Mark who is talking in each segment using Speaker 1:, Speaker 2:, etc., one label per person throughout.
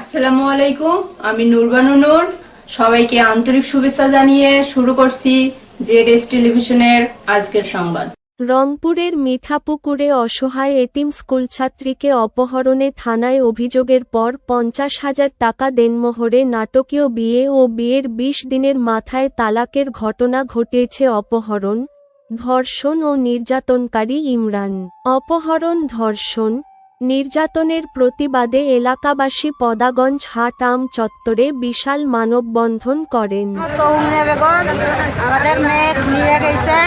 Speaker 1: আসসালামু আলাইকুম, আমি নুরবানু নূর। সবাইকে আন্তরিক শুভেচ্ছা জানিয়ে শুরু করছি জেড টেলিভিশনের আজকের সংবাদ।
Speaker 2: রংপুরের মিঠাপুকুরে অসহায় এতিম স্কুলছাত্রীকে অপহরণে থানায় অভিযোগের পর পঞ্চাশ হাজার টাকা দেনমোহরে নাটকীয় বিয়ে ও বিয়ের বিশ দিনের মাথায় তালাকের ঘটনা ঘটিয়েছে অপহরণ, ধর্ষণ ও নির্যাতনকারী ইমরান। অপহরণ, ধর্ষণ নির্যাতনের প্রতিবাদে এলাকাবাসী পদাগঞ্জ হাট আম চত্বরে বিশাল মানববন্ধন করেন।
Speaker 3: আমাদের মেঘ নিয়ে গেছে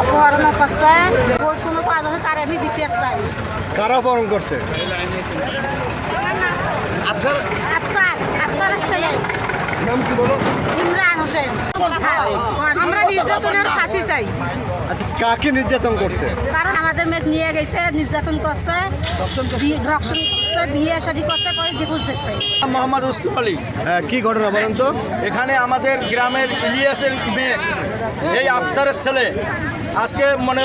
Speaker 3: অপহরণ করছে। কোনো পাওয়া তার আমি বিশেষ চাই।
Speaker 4: কারা অপহরণ করছে?
Speaker 3: আফসার আফসারের ছেলে।
Speaker 4: নাম কি বলো?
Speaker 3: ইমরান হোসেন আমরা নির্যাতনের ফাঁসি চাই।
Speaker 4: আচ্ছা কাকে নির্যাতন করছে?
Speaker 3: কারণ আমাদের মেঘ নিয়ে গেছে নির্যাতন করছে বি- ধর্ষণ করছে বিয়ে শাদী করছে করে ডিভোর্স দিচ্ছে।
Speaker 5: মোহাম্মদ রুস্তম আলী।
Speaker 4: হ্যাঁ কি ঘটনা বলেন তো?
Speaker 5: এখানে আমাদের গ্রামের ইলিয়াসের মেয়ে এই আফসারের ছেলে আজকে মানে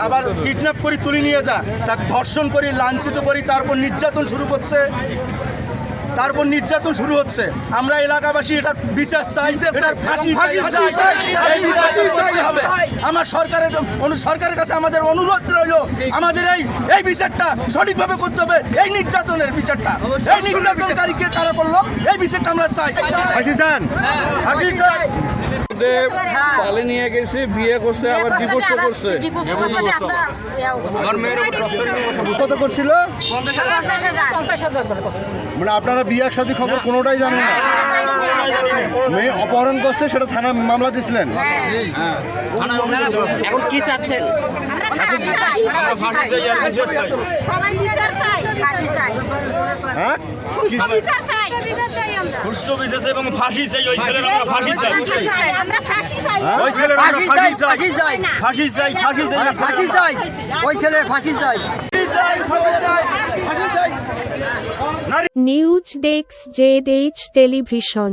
Speaker 5: আবার কিডন্যাপ করে তুলে নিয়ে যা তাকে ধর্ষণ করি লাঞ্ছিত করি তারপর নির্যাতন শুরু করছে। তারপর নির্যাতন শুরু হচ্ছে। আমরা এলাকাবাসী এটা বিচার চাই এটার ফাঁসি হবে। আমার সরকারের সরকারের কাছে আমাদের অনুরোধ রইল আমাদের এই এই বিচারটা সঠিকভাবে করতে হবে এই নির্যাতনের বিচারটা। এই নির্যাতনকারীকে তারা করল এই বিচারটা আমরা চাই।
Speaker 4: ফাঁসি চান
Speaker 5: ফাঁসি চাই।
Speaker 6: পালে নিয়ে গেছে বিয়ে করছে আবার ডিভোর্স করছে।
Speaker 4: কত করছিল? মানে আপনারা বিয়ে একসাথে খবর কোনোটাই জানেন না? মেয়ে অপহরণ করছে সেটা থানা মামলা দিছিলেন।
Speaker 3: এখন কি চাচ্ছেন?
Speaker 4: হ্যাঁ? কি-
Speaker 3: বিচার চাই। বিচার চাই আমরা
Speaker 5: সুষ্ঠু বিচার এবং ফাঁসি চাই ওই ছেলের আমরা ফাঁসি চাই।
Speaker 3: আমরা ফাঁসি চাই।
Speaker 5: ওই ছেলের আমরা ফাঁসি চাই ফাঁসি চাই ফাঁসি চাই ফাঁসি চাই
Speaker 7: ওই ছেলের ফাঁসি চাই।
Speaker 2: News desk Z H television.